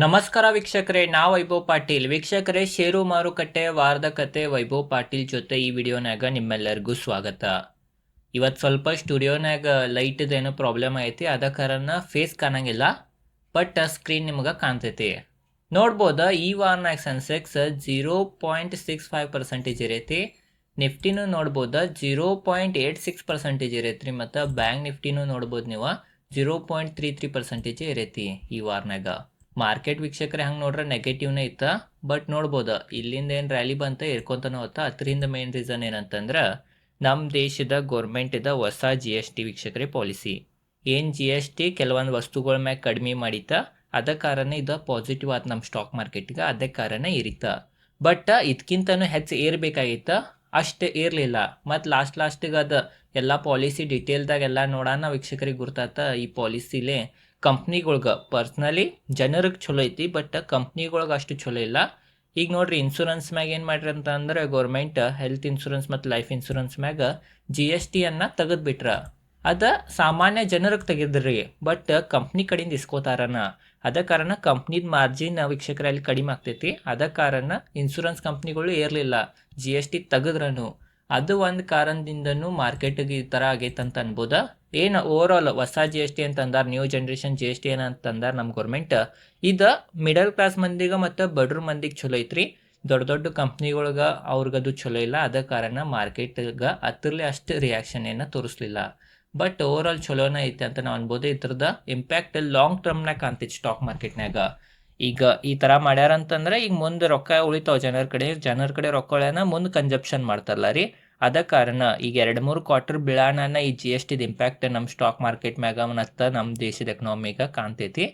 ನಮಸ್ಕಾರ ವೀಕ್ಷಕರೇ ನಾ ವೈಭವ್ ಪಾಟೀಲ್. ವೀಕ್ಷಕರೇ ಷೇರು ಮಾರುಕಟ್ಟೆ ವಾರದ ಕತೆ ವೈಭವ್ ಪಾಟೀಲ್ ಜೊತೆ ಈ ವಿಡಿಯೋನಾಗ ನಿಮ್ಮೆಲ್ಲರಿಗೂ ಸ್ವಾಗತ. ಇವತ್ತು ಸ್ವಲ್ಪ ಸ್ಟುಡಿಯೋನಾಗ ಲೈಟ್ದೇನೋ ಪ್ರಾಬ್ಲಮ್ ಐತಿ, ಅದ ಕಾರಣ ಫೇಸ್ ಕಾಣಂಗಿಲ್ಲ, ಬಟ್ ಸ್ಕ್ರೀನ್ ನಿಮ್ಗೆ ಕಾಣ್ತೈತಿ. ನೋಡ್ಬೋದ, ಈ ವಾರನಾಗ Sensex zero point six five percentage ಇರೈತಿ. ನಿಫ್ಟಿನೂ ನೋಡ್ಬೋದ, zero point eight six percentage ಇರೈತ್ರಿ, ಮತ್ತು ಬ್ಯಾಂಕ್ ನಿಫ್ಟಿನೂ ನೋಡ್ಬೋದು ನೀವು, zero point three three percentage ಇರೈತಿ ಈ ವಾರನಾಗ ಮಾರ್ಕೆಟ್ ವೀಕ್ಷಕರೇ ಹಂಗೆ ನೋಡ್ರೆ ನೆಗೆಟಿವ್ನೇ ಇತ್ತ. ಬಟ್ ನೋಡ್ಬೋದು, ಇಲ್ಲಿಂದ ಏನು ರ್ಯಾಲಿ ಬಂತ ಇರ್ಕೊಂತಾನೋ ಹೋಗ್ತಾ ಅದರಿಂದ ಮೇನ್ ರೀಸನ್ ಏನಂತಂದ್ರೆ ನಮ್ಮ ದೇಶದ ಗೌರ್ಮೆಂಟಿದ ಹೊಸ ಜಿ ಎಸ್ ಟಿ ವೀಕ್ಷಕರೇ ಪಾಲಿಸಿ ಏನು ಜಿ ಎಸ್ ಟಿ ಕೆಲವೊಂದು ವಸ್ತುಗಳ ಮ್ಯಾಗ ಕಡಿಮೆ ಮಾಡಿತ್ತ, ಅದ ಕಾರಣ ಇದು ಪಾಸಿಟಿವ್ ಆಯ್ತು ನಮ್ಮ ಸ್ಟಾಕ್ ಮಾರ್ಕೆಟ್ಗೆ ಅದೇ ಕಾರಣ ಇರಿತ ಬಟ್ ಇದಕ್ಕಿಂತನೂ ಹೆಚ್ಚು ಏರ್ಬೇಕಾಗಿತ್ತ ಅಷ್ಟು ಏರ್ಲಿಲ್ಲ. ಮತ್ತು ಲಾಸ್ಟ್ ಲಾಸ್ಟಿಗೆ ಅದು, ಎಲ್ಲ ಪಾಲಿಸಿ ಡಿಟೇಲ್ದಾಗ ಎಲ್ಲ ನೋಡೋಣ ವೀಕ್ಷಕರಿಗೆ ಗುರ್ತಾತ, ಈ ಪಾಲಿಸಿಲೇ ಕಂಪ್ನಿಗಳ್ಗೆ. ಪರ್ಸ್ನಲಿ ಜನರಿಗೆ ಚಲೋ ಐತಿ, ಬಟ್ ಕಂಪ್ನಿಗಳ್ಗೆ ಅಷ್ಟು ಚಲೋ ಇಲ್ಲ. ಈಗ ನೋಡ್ರಿ ಇನ್ಶೂರೆನ್ಸ್ ಮ್ಯಾಗ ಏನು ಮಾಡ್ರಿ ಅಂತ ಅಂದ್ರೆ ಗೌರ್ಮೆಂಟ್ ಹೆಲ್ತ್ ಇನ್ಶೂರೆನ್ಸ್ ಮತ್ತು ಲೈಫ್ ಇನ್ಶೂರೆನ್ಸ್ ಮ್ಯಾಗ ಜಿ ಎಸ್ ಟಿಯನ್ನು ತೆಗೆದ್ಬಿಟ್ರ ಅದ ಸಾಮಾನ್ಯ ಜನರಿಗೆ ತೆಗೆದ್ರಿ, ಬಟ್ ಕಂಪ್ನಿ ಕಡೆಯಿಂದ ಇಸ್ಕೋತಾರನ. ಅದ ಕಾರಣ ಕಂಪ್ನಿದ ಮಾರ್ಜಿನ್ ವೀಕ್ಷಕರಲ್ಲಿ ಕಡಿಮೆ ಆಗ್ತೈತಿ. ಅದ ಕಾರಣ ಇನ್ಶೂರೆನ್ಸ್ ಕಂಪ್ನಿಗಳು ಏರ್ಲಿಲ್ಲ. ಜಿ ಎಸ್ ಟಿ ತೆಗೆದ್ರನು. ಅದು ಒಂದು ಕಾರಣದಿಂದನೂ ಮಾರ್ಕೆಟ್ಗೆ ಈ ಥರ ಆಗೈತೆ ಅಂತ ಅನ್ಬೋದ. ಏನು ಓವರ್ ಆಲ್ ಹೊಸ G S T ಅಂತಂದಾರ new generation G S T ಏನಂತಂದಾರ ನಮ್ಮ ಗೌರ್ಮೆಂಟ್ ಇದು ಮಿಡಲ್ ಕ್ಲಾಸ್ ಮಂದಿಗೆ ಮತ್ತು ಬಡ್ರ ಮಂದಿಗೆ ಚಲೋ ಐತ್ರಿ. ದೊಡ್ಡ ದೊಡ್ಡ ಕಂಪ್ನಿಗಳಿಗೆ ಅವ್ರಿಗದು ಚಲೋ ಇಲ್ಲ. ಅದ ಕಾರಣ ಮಾರ್ಕೆಟ್ಗೆ ಹತ್ತಿರಲಿ ಅಷ್ಟು ರಿಯಾಕ್ಷನ್ ಏನು ತೋರಿಸ್ಲಿಲ್ಲ. ಬಟ್ ಓವರ್ ಆಲ್ ಚಲೋನ ಐತೆ ಅಂತ ನಾವು ಅನ್ಬೋದು. ಇದ್ರದ ಇಂಪ್ಯಾಕ್ಟ್ ಲಾಂಗ್ ಟರ್ಮ್ನಾಗ ಕಾಣ್ತೈತಿ ಸ್ಟಾಕ್ ಮಾರ್ಕೆಟ್ನಾಗ ಈಗ ಈ ಥರ ಮಾಡ್ಯಾರ ಅಂತಂದ್ರೆ ಈಗ ಮುಂದೆ ರೊಕ್ಕ ಉಳಿತಾವ. ಜನರ ಕಡೆ ಜನರ ಕಡೆ ರೊಕ್ಕಗಳನ್ನ ಮುಂದೆ ಕನ್ಸಪ್ಷನ್ ಮಾಡ್ತಾರಲ್ಲ ರೀ. ಅದ ಕಾರಣ ಈಗ ಎರಡು ಮೂರು ಕ್ವಾರ್ಟರ್ ಬೀಳಾನ ಈ ಜಿ ಎಸ್ ಟಿದ ಇಂಪ್ಯಾಕ್ಟ್ ನಮ್ಮ ಸ್ಟಾಕ್ ಮಾರ್ಕೆಟ್ ಮ್ಯಾಗ ಮತ್ತ ನಮ್ಮ ದೇಶದ ಎಕನಾಮಿಗ ಕಾಣ್ತೈತಿ.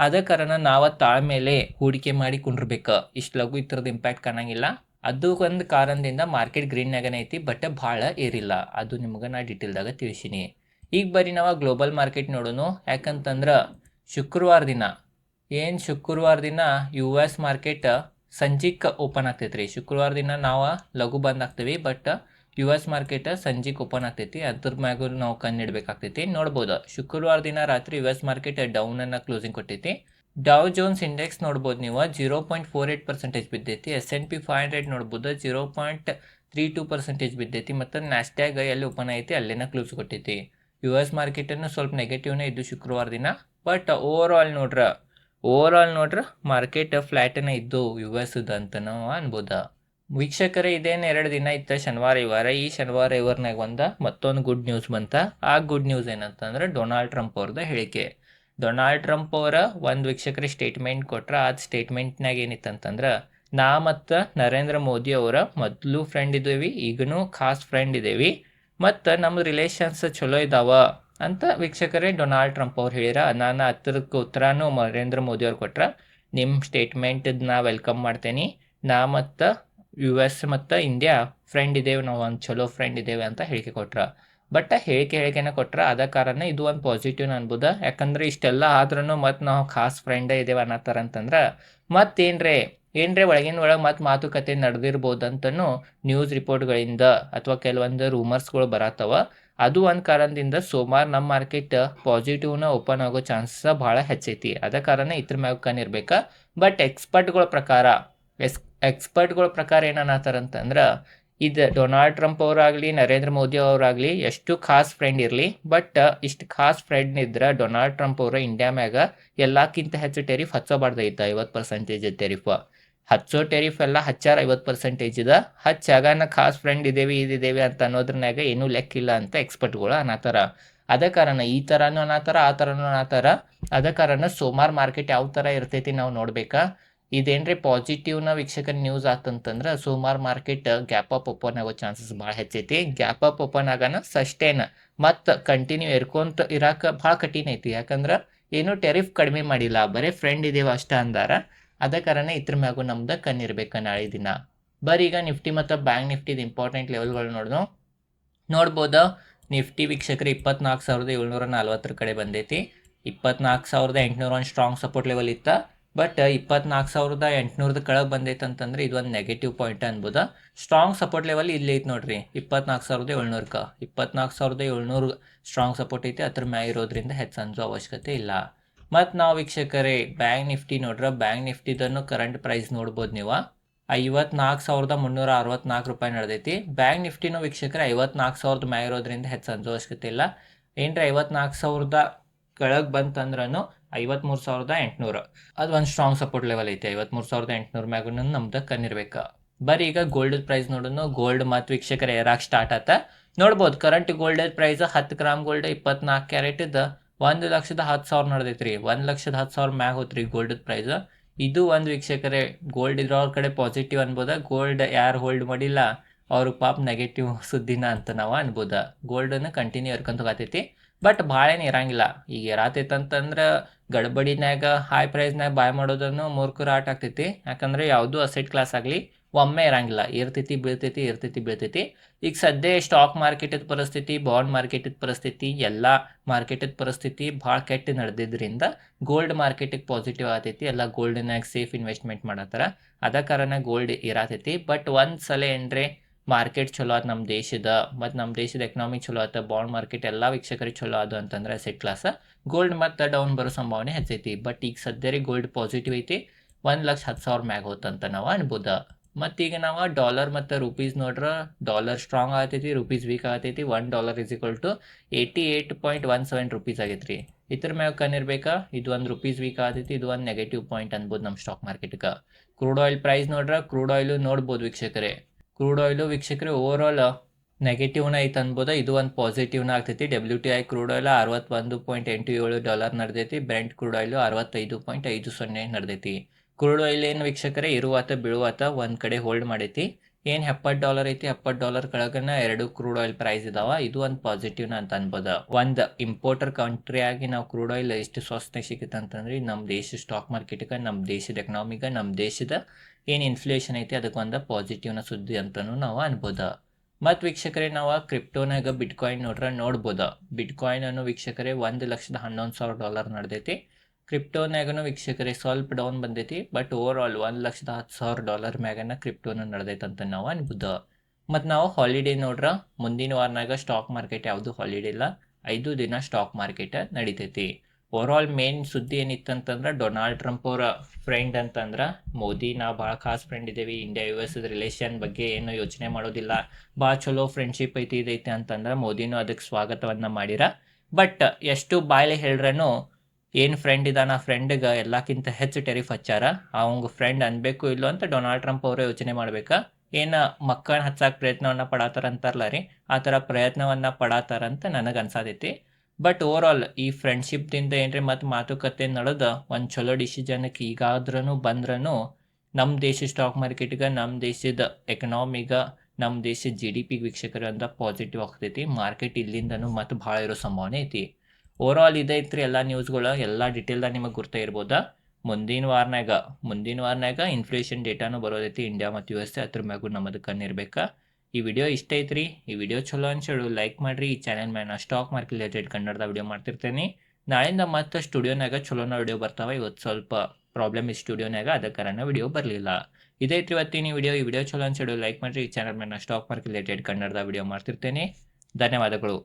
ಅದ ಕಾರಣ ನಾವು ತಾಳ್ಮೇಲೆ ಹೂಡಿಕೆ ಮಾಡಿ ಕುಂಡ್ರಬೇಕು. ಇಷ್ಟು ಲಘು ಈ ಥರದ ಇಂಪ್ಯಾಕ್ಟ್ ಕಾಣಂಗಿಲ್ಲ. ಅದು ಒಂದು ಕಾರಣದಿಂದ ಮಾರ್ಕೆಟ್ ಗ್ರೀನ್ನಾಗನೇ ಐತಿ, ಬಟ್ ಭಾಳ ಏರಿಲ್ಲ. ಅದು ನಿಮ್ಗೆ ನಾ ಡಿಟೇಲ್ದಾಗ ತಿಳಿಸಿನಿ. ಈಗ ಬರೀ ನಾವು ಗ್ಲೋಬಲ್ ಮಾರ್ಕೆಟ್ ನೋಡೋನು. ಯಾಕಂತಂದ್ರೆ ಶುಕ್ರವಾರ ದಿನ ಏನು ಶುಕ್ರವಾರ ದಿನ ಯು ಎಸ್ ಮಾರ್ಕೆಟ್ ಸಂಜಿಕ್ ಓಪನ್ ಆಗ್ತೈತೆ ರೀ ಶುಕ್ರವಾರ ದಿನ ನಾವು ಲಘು ಬಂದ್ ಆಗ್ತೀವಿ ಬಟ್ ಯು ಎಸ್ ಮಾರ್ಕೆಟ್ ಸಂಜಿಕ್ ಓಪನ್ ಆಗ್ತೈತಿ. ಅದ್ರ ಮ್ಯಾಗೂ ನಾವು ಕಣ್ಣಿಡ್ಬೇಕಾಗ್ತೈತಿ. ನೋಡ್ಬೋದು. ಶುಕ್ರವಾರ ದಿನ ರಾತ್ರಿ ಯು ಎಸ್ ಮಾರ್ಕೆಟ್ ಡೌನನ್ನು ಕ್ಲೋಸಿಂಗ್ ಕೊಟ್ಟೈತಿ. ಡಾವ್ ಜೋನ್ಸ್ ಇಂಡೆಕ್ಸ್ ನೋಡ್ಬೋದು ನೀವು. Zero point four eight percentage ಬಿದ್ದೈತಿ. S and P five hundred ನೋಡ್ಬೋದು. Zero point three two percentage ಬಿದ್ದೈತಿ. ಮತ್ತು ನ್ಯಾಸ್ಟ್ಯಾಗ್ ಎಲ್ಲಿ ಓಪನ್ ಐತಿ. ಅಲ್ಲೇನ ಕ್ಲೋಸ್ ಕೊಟ್ಟೈತಿ. ಯು ಎಸ್ ಮಾರ್ಕೆಟನ್ನು ಸ್ವಲ್ಪ ನೆಗೆಟಿವ್ನೇ ಇದ್ದು ಶುಕ್ರವಾರ ದಿನ. ಬಟ್ ಓವರ್ ಆಲ್ ನೋಡ್ರ ಓವರ್ ಆಲ್ ನೋಡ್ರೆ ಮಾರ್ಕೆಟ್ ಫ್ಲ್ಯಾಟನ್ನ ಇದ್ದು ಯು ಎಸ್ ಅಂತ ನಾವು ಅನ್ಬೋದ. ವೀಕ್ಷಕರೇ, ಇದೇನು ಎರಡು ದಿನ ಇತ್ತು ಶನಿವಾರ ಇವಾರ, ಈ ಶನಿವಾರ ಇವರ್ನಾಗ ಬಂದ ಮತ್ತೊಂದು ಗುಡ್ ನ್ಯೂಸ್ ಬಂತ. ಆ ಗುಡ್ ನ್ಯೂಸ್ ಏನಂತಂದ್ರೆ ಡೊನಾಲ್ಡ್ ಟ್ರಂಪ್ ಅವ್ರದ್ದು ಹೇಳಿಕೆ. ಡೊನಾಲ್ಡ್ ಟ್ರಂಪ್ ಅವರ ಒಂದು ವೀಕ್ಷಕರ ಸ್ಟೇಟ್ಮೆಂಟ್ ಕೊಟ್ರ ಆ ಸ್ಟೇಟ್ಮೆಂಟ್ನಾಗ ಏನಿತ್ತಂತಂದ್ರೆ, ನಾ ಮತ್ತು ನರೇಂದ್ರ ಮೋದಿ ಅವರ ಮೊದಲು ಫ್ರೆಂಡ್ ಇದ್ದೀವಿ ಈಗನೂ ಖಾಸ್ ಫ್ರೆಂಡ್ ಇದ್ದೇವಿ ಮತ್ತು ನಮ್ಮ ರಿಲೇಷನ್ಸ್ ಚಲೋ ಇದಾವ. ಅಂತ ವೀಕ್ಷಕರೇ ಡೊನಾಲ್ಡ್ ಟ್ರಂಪ್ ಅವ್ರು ಹೇಳಿರ ನಾನು ಹತ್ತಿರಕ್ಕೆ ಉತ್ತರನೂ ನರೇಂದ್ರ ಮೋದಿ ಅವ್ರು ಕೊಟ್ರ. ನಿಮ್ಮ ಸ್ಟೇಟ್ಮೆಂಟ್ ನಾ ವೆಲ್ಕಮ್ ಮಾಡ್ತೇನೆ. ನಾ ಮತ್ತು ಯು ಎಸ್ ಮತ್ತು ಇಂಡಿಯಾ ಫ್ರೆಂಡ್ ಇದ್ದೇವೆ ನಾವು ಒಂದು ಚಲೋ ಫ್ರೆಂಡ್ ಇದ್ದೇವೆ ಅಂತ ಹೇಳಿಕೆ ಕೊಟ್ರ. ಬಟ್ ಹೇಳಿಕೆ ಹೇಳಿಕೆನ ಕೊಟ್ರ. ಅದ ಕಾರಣ ಇದು ಒಂದು ಪಾಸಿಟಿವ್ ಅನ್ಬೋದು. ಯಾಕಂದ್ರೆ ಇಷ್ಟೆಲ್ಲ ಆದ್ರೂ ಮತ್ತು ನಾವು ಖಾಸ್ ಫ್ರೆಂಡೇ ಇದ್ದೇವೆ ಅನ್ನತ್ತಾರ ಅಂತಂದ್ರೆ ಮತ್ತೇನ್ರೇ ಏನ್ರೇ ಒಳಗಿನ ಒಳಗೆ ಮತ್ತು ಮಾತುಕತೆ ನಡೆದಿರ್ಬೋದು ಅಂತನೂ ನ್ಯೂಸ್ ರಿಪೋರ್ಟ್ಗಳಿಂದ ಅಥವಾ ಕೆಲವೊಂದು ರೂಮರ್ಸ್ಗಳು ಬರತ್ತವ. ಅದು ಒಂದು ಕಾರಣದಿಂದ ಸೋಮವಾರ ನಮ್ಮ ಮಾರ್ಕೆಟ್ ಪಾಸಿಟಿವ್ನ ಓಪನ್ ಆಗೋ ಚಾನ್ಸಸ್ ಭಾಳ ಹೆಚ್ಚೈತಿ. ಅದ ಕಾರಣ ಇದ್ರ ಮ್ಯಾಗ ಬಟ್ ಎಕ್ಸ್ಪರ್ಟ್ಗಳ ಪ್ರಕಾರ, ಎಸ್ ಎಕ್ಸ್ಪರ್ಟ್ಗಳ ಪ್ರಕಾರ ಏನನ್ನತ್ತಾರಂತಂದ್ರೆ ಇದು ಡೊನಾಲ್ಡ್ ಟ್ರಂಪ್ ಅವರಾಗಲಿ, ನರೇಂದ್ರ ಮೋದಿ ಅವರಾಗಲಿ ಎಷ್ಟು ಖಾಸ್ ಫ್ರೆಂಡ್ ಇರಲಿ ಬಟ್ ಇಷ್ಟು ಖಾಸ್ ಫ್ರೆಂಡ್ ಇದ್ರೆ ಡೊನಾಲ್ಡ್ ಟ್ರಂಪ್ ಅವರು ಇಂಡಿಯಾ ಮ್ಯಾಗ ಎಲ್ಲಕ್ಕಿಂತ ಹೆಚ್ಚು ಟೆರಿಫ್ ಹಚ್ಚಬಾರ್ದೈತೆ ಐವತ್ತು ಪರ್ಸೆಂಟೇಜ್ ಟೆರಿಫ್ ಹಚ್ಚೋ ಟೆರಿಫ್ ಎಲ್ಲ ಹಚ್ಚಾರ ಐವತ್ತು ಪರ್ಸೆಂಟೇಜ್ ಇದೆ. ಹಚ್ಚಾಗ ನಾ ಖಾಸ್ ಫ್ರೆಂಡ್ ಇದ್ದೇವೆ ಇದ್ದೇವೆ ಅಂತ ಅನ್ನೋದ್ರನ್ಯಾಗ ಏನೂ ಲೆಕ್ಕಿಲ್ಲ ಅಂತ ಎಕ್ಸ್ಪರ್ಟ್ಗಳು ಅನ್ನತ್ತಾರ ಅದ ಕಾರಣ ಈ ಥರನೂ ಅನ್ನತ್ತಾರ ಆ ಥರನೂ ಅನ್ನತ್ತಾರ ಅದ ಕಾರಣ ಸೋಮವಾರ ಮಾರ್ಕೆಟ್ ಯಾವ ಥರ ಇರ್ತೈತಿ ನಾವು ನೋಡ್ಬೇಕಾ? ಇದೇನ್ರಿ ಪಾಸಿಟಿವ್ನ ವೀಕ್ಷಕರ ನ್ಯೂಸ್ ಆತಂತಂದ್ರೆ ಸೋಮವಾರ ಮಾರ್ಕೆಟ್ ಗ್ಯಾಪ್ ಅಪ್ ಓಪನ್ ಆಗೋ ಚಾನ್ಸಸ್ ಭಾಳ ಹೆಚ್ಚೈತಿ. ಗ್ಯಾಪ್ ಅಪ್ ಓಪನ್ ಆಗೋಣ ಸಸ್ಟೇನ್ ಮತ್ತು ಕಂಟಿನ್ಯೂ ಇರ್ಕೊಂತ ಇರಾಕ ಭಾಳ ಕಠಿಣ ಐತಿ. ಯಾಕಂದ್ರೆ ಏನು ಟೆರಿಫ್ ಕಡಿಮೆ ಮಾಡಿಲ್ಲ. ಬರೀ ಫ್ರೆಂಡ್ ಇದೇವ ಅಷ್ಟ ಅಂದಾರ. ಅದ ಕಾರಣ ಇದ್ರ ಮ್ಯಾಗು ನಮ್ದು ಕಣ್ಣಿರ್ಬೇಕು ನಾಳೆ ದಿನ. ಬರೀ ಈಗ ನಿಫ್ಟಿ ಮತ್ತು ಬ್ಯಾಂಕ್ ನಿಫ್ಟಿದ ಇಂಪಾರ್ಟೆಂಟ್ ಲೆವೆಲ್ಗಳು ನೋಡ್ದು. ನೋಡ್ಬೋದು, ನಿಫ್ಟಿ ವೀಕ್ಷಕರು ಇಪ್ಪತ್ನಾಲ್ಕು ಸಾವಿರದ ಏಳ್ನೂರ ನಲ್ವತ್ತರ ಕಡೆ ಬಂದೈತಿ. ಇಪ್ಪತ್ನಾಲ್ಕು ಸಾವಿರದ ಎಂಟುನೂರ ಒಂದು ಸ್ಟ್ರಾಂಗ್ ಸಪೋರ್ಟ್ ಲೆವೆಲ್ ಇತ್ತು. ಬಟ್ ಇಪ್ಪತ್ನಾಲ್ಕು ಸಾವಿರದ ಎಂಟುನೂರದ ಕೆಳಗೆ ಬಂದೈತೆ ಅಂತಂದ್ರೆ ಇದು ಒಂದು ನೆಗೆಟಿವ್ ಪಾಯಿಂಟ್ ಅನ್ಬೋದು. ಸ್ಟ್ರಾಂಗ್ ಸಪೋರ್ಟ್ ಲೆವೆಲ್ ಇಲ್ಲಿ ಐತೆ ನೋಡ್ರಿ ಇಪ್ಪತ್ನಾಲ್ಕು ಸಾವಿರದ ಏಳ್ನೂರಕ್ಕೆ ಇಪ್ಪತ್ನಾಲ್ಕು ಸಾವಿರದ ಏಳ್ನೂರು ಸ್ಟ್ರಾಂಗ್ ಸಪೋರ್ಟ್ ಐತಿ, ಅದ್ರ ಮ್ಯಾಗ ಇರೋದ್ರಿಂದ ಹೆಚ್ಚು ಅನ್ಸೋ ಅವಶ್ಯಕತೆ ಇಲ್ಲ. ಮತ್ತು ನಾವು ವೀಕ್ಷಕರೇ, ಬ್ಯಾಂಕ್ ನಿಫ್ಟಿ ನೋಡ್ರೆ, ಬ್ಯಾಂಕ್ ನಿಫ್ಟಿದನ್ನು ಕರೆಂಟ್ ಪ್ರೈಸ್ ನೋಡ್ಬೋದು ನೀವು. ಐವತ್ನಾಲ್ಕು ಸಾವಿರದ ಮುನ್ನೂರ ಅರವತ್ನಾಲ್ಕು ರೂಪಾಯಿ ನಡೆದೈತಿ. ಬ್ಯಾಂಕ್ ನಿಫ್ಟಿನೂ ವೀಕ್ಷಕರೇ ಐವತ್ನಾಲ್ಕು ಸಾವಿರದ ಮ್ಯಾಗ ಇರೋದ್ರಿಂದ ಹೆಚ್ಚು ಸಂತೋಷಕತೆ ಇಲ್ಲ. ಏನ್ರಿ ಐವತ್ನಾಲ್ಕು ಸಾವಿರದ ಕೆಳಗೆ ಬಂತಂದ್ರೂ ಐವತ್ಮೂರು ಸಾವಿರದ ಎಂಟುನೂರು. ಅದು ಒಂದು ಸ್ಟ್ರಾಂಗ್ ಸಪೋರ್ಟ್ ಲೆವೆಲ್ ಐತಿ. ಐವತ್ಮೂರು ಸಾವಿರದ ಎಂಟುನೂರು ಮ್ಯಾಗೂ ನಮ್ದು ಕಣ್ಣಿರ್ಬೇಕು. ಬರೀ ಈಗ ಗೋಲ್ಡ್ ಪ್ರೈಸ್ ನೋಡೋಣ ಗೋಲ್ಡ್ ಮತ್ತು ವೀಕ್ಷಕರ ಏರಾಕ್ ಸ್ಟಾರ್ಟ್ ಆತ. ನೋಡ್ಬೋದು ಕರೆಂಟ್ ಗೋಲ್ಡ್ ಪ್ರೈಸ್ ಹತ್ತು ಗ್ರಾಮ್ ಗೋಲ್ಡ್ ಇಪ್ಪತ್ನಾಲ್ಕು ಕ್ಯಾರೆಟ್ ಇದ್ದ ಒಂದು ಲಕ್ಷದ ಹತ್ತು ಸಾವಿರ ನಡೆದೈತೆ ರೀ ಒಂದು ಲಕ್ಷದ ಹತ್ತು ಸಾವಿರ ಮ್ಯಾಗ ಹೋತ್ರಿ ಗೋಲ್ಡ್ ಪ್ರೈಸ್ ಇದು ಒಂದು ವೀಕ್ಷಕರೇ ಗೋಲ್ಡ್ ಇರೋರ ಕಡೆ ಪಾಸಿಟಿವ್ ಅನ್ಬೋದ ಗೋಲ್ಡ್ ಯಾರು ಹೋಲ್ಡ್ ಮಾಡಿಲ್ಲ ಅವ್ರಿಗೆ ಪಾಪ ನೆಗೆಟಿವ್ ಸುದ್ದಿನ ಅಂತ ನಾವು ಅನ್ಬೋದ. ಗೋಲ್ಡನ್ನು ಕಂಟಿನ್ಯೂ ಇರ್ಕೊಂತ ಹೋಗತೈತಿ. ಬಟ್ ಭಾಳ ಏನು ಇರಂಗಿಲ್ಲ. ಈಗ ಇರತೈತಂತಂದ್ರೆ ಗಡಬಡಿನಾಗ ಹೈ ಪ್ರೈಸ್ನಾಗ ಬಾಯ್ ಮಾಡೋದನ್ನು ಮೂರ್ಖರ ಆಟ ಆಗ್ತೈತಿ ಯಾಕಂದ್ರೆ ಯಾವುದೂ ಅಸೆಟ್ ಕ್ಲಾಸ್ ಆಗಲಿ ಒಮ್ಮೆ ಇರಂಗಿಲ್ಲ. ಇರ್ತೈತಿ, ಬೀಳ್ತೈತಿ ಇರ್ತೈತಿ, ಬೀಳ್ತೈತಿ. ಈಗ ಸದ್ಯ ಸ್ಟಾಕ್ ಮಾರ್ಕೆಟಿದ ಪರಿಸ್ಥಿತಿ ಬಾಂಡ್ ಮಾರ್ಕೆಟಿದ ಪರಿಸ್ಥಿತಿ, ಎಲ್ಲ ಮಾರ್ಕೆಟಿದ ಪರಿಸ್ಥಿತಿ ಭಾಳ ಕೆಟ್ಟ ನಡೆದಿದ್ದರಿಂದ ಗೋಲ್ಡ್ ಮಾರ್ಕೆಟಿಗೆ ಪಾಸಿಟಿವ್ ಆಗ್ತೈತಿ ಎಲ್ಲ ಗೋಲ್ಡ್ನಾಗ ಸೇಫ್ ಇನ್ವೆಸ್ಟ್ಮೆಂಟ್ ಮಾಡತ್ತಾರ. ಅದ ಕಾರಣ ಗೋಲ್ಡ್ ಇರತೈತಿ. ಬಟ್ ಒಂದು ಸಲ ಏನ್ರೆ ಮಾರ್ಕೆಟ್ ಚಲೋ ಆದ ನಮ್ಮ ದೇಶದ, ಮತ್ತು ನಮ್ಮ ದೇಶದ ಎಕನಾಮಿ ಚಲೋ ಆತ ಬಾಂಡ್ ಮಾರ್ಕೆಟ್ ಎಲ್ಲ ವೀಕ್ಷಕರಿಗೆ ಚಲೋ ಆದ ಅಂತಂದ್ರೆ ಸೆಟ್ ಕ್ಲಾಸ್ ಗೋಲ್ಡ್ ಮತ್ತು ಡೌನ್ ಬರೋ ಸಂಭಾವನೆ ಹೆಚ್ಚೈತಿ. ಬಟ್ ಈಗ ಸದ್ಯ ಗೋಲ್ಡ್ ಪಾಸಿಟಿವ್ ಐತಿ. ಒಂದು ಲಕ್ಷ ಹತ್ತು ಸಾವಿರ ಮ್ಯಾಗ ಹೋತಂತ ನಾವು ಅನ್ಬೋದ. ಮತ್ತೀಗ ನಾವು ಡಾಲರ್ ಮತ್ತು ರುಪೀಸ್ ನೋಡ್ರೆ ಡಾಲರ್ ಸ್ಟ್ರಾಂಗ್ ಆಗತೈತಿ ರುಪೀಸ್ ವೀಕ್ ಆಗತೈತಿ one dollar is equal to eighty eight point one seven rupees ಆಗೈತೆ ರೀ ಇದ್ರ ಮ್ಯಾಗ ಕನ್ನಿರ್ಬೇಕಾ ಇದು ಒಂದು ರುಪೀಸ್ ವೀಕ್ ಆಗತೈತಿ, ಇದು ಒಂದು ನೆಗೆಟಿವ್ ಪಾಯಿಂಟ್ ಅನ್ಬೋದು ನಮ್ಮ ಸ್ಟಾಕ್ ಮಾರ್ಕೆಟ್ಗೆ ಕ್ರೂಡ್ ಆಯಿಲ್ ಪ್ರೈಸ್ ನೋಡ್ರೆ ಕ್ರೂಡ್ ಆಯಿಲು ನೋಡ್ಬೋದು ವೀಕ್ಷಕರೇ. ಕ್ರೂಡ್ ಆಯಿಲು ವೀಕ್ಷಕರೇ ಓವರ್ ಆಲ್ ನೆಗೆಟಿವ್ನ ಐತೆ ಅನ್ಬೋದ, ಇದು ಒಂದು ಪಾಸಿಟಿವ್ನ ಆಗ್ತೈತಿ. W T I crude oil ಅರವತ್ತೊಂದು ಪಾಯಿಂಟ್ ಎಂಟು ಏಳು ಡಾಲರ್ ನಡೆದೈತಿ ಬ್ರೆಂಟ್ ಕ್ರೂಡ್ ಆಯಿಲು ಅರವತ್ತೈದು ಪಾಯಿಂಟ್ ಐದು ಸೊನ್ನೆ ನಡೆದೈತಿ. ಕ್ರೂಡ್ ಆಯಿಲ್ ಏನು ವೀಕ್ಷಕರೇ, ಇರುವಾತ ಬೀಳುವಾತ ಒಂದು ಕಡೆ ಹೋಲ್ಡ್ ಮಾಡೈತಿ. ಏನು ಎಪ್ಪತ್ತು ಡಾಲರ್ ಐತಿ? ಎಪ್ಪತ್ತು ಡಾಲರ್ ಕೆಳಗನ ಎರಡು ಕ್ರೂಡ್ ಆಯಿಲ್ ಪ್ರೈಸ್ ಇದಾವ. ಇದು ಒಂದು ಪಾಸಿಟಿವ್ನ ಅಂತ ಅನ್ಬೋದು. ಒಂದು ಇಂಪೋರ್ಟರ್ ಕಂಟ್ರಿ ಆಗಿ ನಾವು ಕ್ರೂಡ್ ಆಯಿಲ್ ಎಷ್ಟು ಸ್ವಸ್ಥ ಸಿಗುತ್ತೆ ಅಂತಂದ್ರೆ ನಮ್ಮ ದೇಶದ ಸ್ಟಾಕ್ ಮಾರ್ಕೆಟ್ಗೆ ನಮ್ಮ ದೇಶದ ಎಕನಾಮಿಗೆ ನಮ್ಮ ದೇಶದ ಏನು ಇನ್ಫ್ಲೇಷನ್ ಐತಿ ಅದಕ್ಕೆ ಒಂದು ಪಾಸಿಟಿವ್ನ ಸುದ್ದಿ ಅಂತಲೂ ನಾವು ಅನ್ಬೋದು. ಮತ್ತು ವೀಕ್ಷಕರೇ, ನಾವು ಕ್ರಿಪ್ಟೋನಾಗ ಬಿಟ್ಕಾಯಿನ್ ನೋಡ್ರೆ ನೋಡ್ಬೋದು. ಬಿಟ್ಕಾಯಿನ್ ಅನ್ನು ವೀಕ್ಷಕರೇ, ಒಂದು ಲಕ್ಷದ ಹನ್ನೊಂದು ಸಾವಿರ ಡಾಲರ್ ನಡೆದೈತಿ. ಕ್ರಿಪ್ಟೋನ್ಯಾಗನು ವೀಕ್ಷಕರೇ ಸ್ವಲ್ಪ ಡೌನ್ ಬಂದೈತಿ ಬಟ್ ಓವರ್ ಆಲ್ ಒಂದು ಲಕ್ಷದ ಹತ್ತು ಸಾವಿರ ಡಾಲರ್ ಮ್ಯಾಗನ ಕ್ರಿಪ್ಟೋನ ನಡೆದೈತೆ ಅಂತ ನಾವು ಅನ್ಬೋದು ಮತ್ತು ನಾವು ಹಾಲಿಡೇ ನೋಡ್ರ, ಮುಂದಿನ ವಾರನಾಗ ಸ್ಟಾಕ್ ಮಾರ್ಕೆಟ್ ಯಾವುದು ಹಾಲಿಡೇ ಇಲ್ಲ, ಐದು ದಿನ ಸ್ಟಾಕ್ ಮಾರ್ಕೆಟ್ ನಡಿತೈತಿ. ಓವರ್ ಆಲ್ ಮೇನ್ ಸುದ್ದಿ ಏನಿತ್ತಂತಂದ್ರೆ ಡೊನಾಲ್ಡ್ ಟ್ರಂಪ್ ಅವರ ಫ್ರೆಂಡ್ ಅಂತಂದ್ರೆ, ಮೋದಿ ನಾವು ಭಾಳ ಖಾಸ್ ಫ್ರೆಂಡ್ ಇದ್ದೀವಿ ಇಂಡಿಯಾ ಯು ಎಸ್ ರಿಲೇಷನ್ ಬಗ್ಗೆ ಏನು ಯೋಚನೆ ಮಾಡೋದಿಲ್ಲ, ಭಾಳ ಚಲೋ ಫ್ರೆಂಡ್ಶಿಪ್ ಐತಿ, ಇದೈತೆ ಅಂತಂದ್ರೆ ಮೋದಿನೂ ಅದಕ್ಕೆ ಸ್ವಾಗತವನ್ನು ಮಾಡಿರ. ಬಟ್ ಎಷ್ಟು ಬಾಯಲ್ಲಿ ಹೇಳ್ರೂ ಏನು ಫ್ರೆಂಡ್ ಇದ್ದಾನ ಆ ಫ್ರೆಂಡ್ಗೆ ಎಲ್ಲಕ್ಕಿಂತ ಹೆಚ್ಚು ಟೆರಿಫ್ ಹಚ್ಚಾರ? ಅವಂಗ ಫ್ರೆಂಡ್ ಅನ್ಬೇಕು ಇಲ್ಲೋ ಅಂತ ಡೊನಾಲ್ಡ್ ಟ್ರಂಪ್ ಅವರೇ ಯೋಚನೆ ಮಾಡ್ಬೇಕಾ. ಏನು ಮಕ್ಕಳನ್ನ ಹಚ್ಚಾಕ ಪ್ರಯತ್ನವನ್ನ ಪಡಾತಾರ ಅಂತಾರಲ್ಲ ರೀ, ಆ ಥರ ಪ್ರಯತ್ನವನ್ನ ಪಡಾತಾರ ಅಂತ ನನಗೆ ಅನ್ಸಾದೈತಿ ಬಟ್ ಓವರ್ ಆಲ್ ಈ ಫ್ರೆಂಡ್ಶಿಪ್ದಿಂದ ಏನ್ರಿ ಮತ್ತು ಮಾತುಕತೆ ನಡೆದ, ಒಂದು ಚಲೋ ಡಿಸಿಷನ್ಗೆ ಈಗಾದ್ರೂ ಬಂದ್ರೂ ನಮ್ಮ ದೇಶ ಸ್ಟಾಕ್ ಮಾರ್ಕೆಟ್ಗೆ ನಮ್ಮ ದೇಶದ ಎಕನಾಮಿಗ ನಮ್ಮ ದೇಶದ ಜಿ ಡಿ ಪಿ ಅಂತ ಪಾಸಿಟಿವ್ ಆಗ್ತೈತಿ. ಮಾರ್ಕೆಟ್ ಇಲ್ಲಿಂದನೂ ಮತ್ತು ಭಾಳ ಇರೋ ಸಂಭಾವನೆ ಐತಿ. ಓವರ್ ಆಲ್ ಇದೈತ್ರಿ ಎಲ್ಲ ನ್ಯೂಸ್ಗಳು ಎಲ್ಲ ಡಿಟೇಲ್ದಾಗ ನಿಮಗೆ ಗುರ್ತ ಇರ್ಬೋದಾ. ಮುಂದಿನ ವಾರನಾಗ ಮುಂದಿನ ವಾರನಾಗ ಇನ್ಫ್ಲೇಷನ್ ಡೇಟಾನು ಬರೋದೈತಿ ಇಂಡಿಯಾ ಮತ್ತು ಯು ಎಸ್ ಅದ್ರ ಮ್ಯಾಗೂ ನಮ್ಮದು ಕಣ್ಣಿರ್ಬೇಕಾ. ಈ ವಿಡಿಯೋ ಇಷ್ಟ ಐತ್ರಿ. ಈ ವಿಡಿಯೋ ಚಲೋ ಅನ್ಸೇಳು ಲೈಕ್ ಮಾಡಿರಿ. ಈ ಚಾನಲ್ ಮೇಲೆ ಸ್ಟಾಕ್ ಮಾರ್ಕೆಟ್ ರಿಲೇಟೆಡ್ ಕನ್ನಡದ ವಿಡಿಯೋ ಮಾಡ್ತಿರ್ತೇನೆ. ನಾಳೆಯಿಂದ ಮತ್ತೆ ಸ್ಟುಡಿಯೋನಾಗ ಚಲೋನ ವಿಡಿಯೋ ಬರ್ತಾವೆ. ಇವತ್ತು ಸ್ವಲ್ಪ ಪ್ರಾಬ್ಲಮ್ ಈ ಸ್ಟುಡಿಯೋನಾಗ ಅದ ಕಾರಣ ವಿಡಿಯೋ ಬರಲಿಲ್ಲ. ಇದೈತ್ರಿ ಇವತ್ತಿನ ವಿಡಿಯೋ ಈ ವಿಡಿಯೋ ಚಲೋ ಅನ್ಸೇಳು ಲೈಕ್ ಮಾಡಿರಿ. ಈ ಚಾನಲ್ ಮೇಲೆ ಸ್ಟಾಕ್ ಮಾರ್ಕೆಟ್ ರಿಲೇಟೆಡ್ ಕನ್ನಡದ ವಿಡಿಯೋ ಮಾಡ್ತಿರ್ತೇನೆ. ಧನ್ಯವಾದಗಳು.